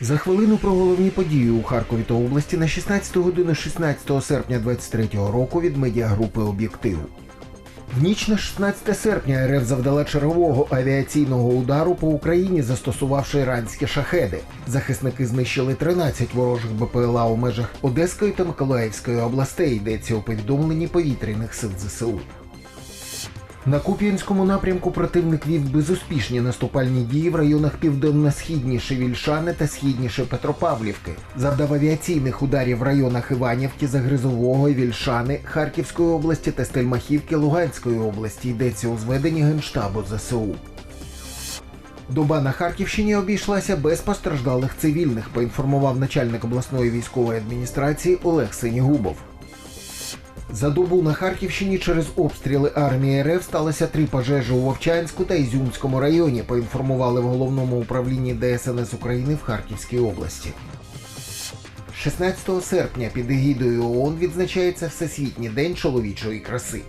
За хвилину про головні події у Харкові та області на 16 годину 16 серпня 23 року від медіагрупи Об'єктив. В ніч на 16 серпня РФ завдала чергового авіаційного удару по Україні, застосувавши іранські шахеди. Захисники знищили 13 ворожих БПЛА у межах Одеської та Миколаївської областей, йдеться у повідомленні повітряних сил ЗСУ. На Куп'янському напрямку противник вів безуспішні наступальні дії в районах південно-східніше Вільшани та східніше Петропавлівки. Завдав авіаційних ударів в районах Іванівки, Загризового, Вільшани, Харківської області та Стельмахівки Луганської області. Йдеться у зведенні Генштабу ЗСУ. Доба на Харківщині обійшлася без постраждалих цивільних, поінформував начальник обласної військової адміністрації Олег Синігубов. За добу на Харківщині через обстріли армії РФ сталося три пожежі у Вовчанську та Ізюмському районі, поінформували в головному управлінні ДСНС України в Харківській області. 16 серпня під егідою ООН відзначається Всесвітній день чоловічої краси.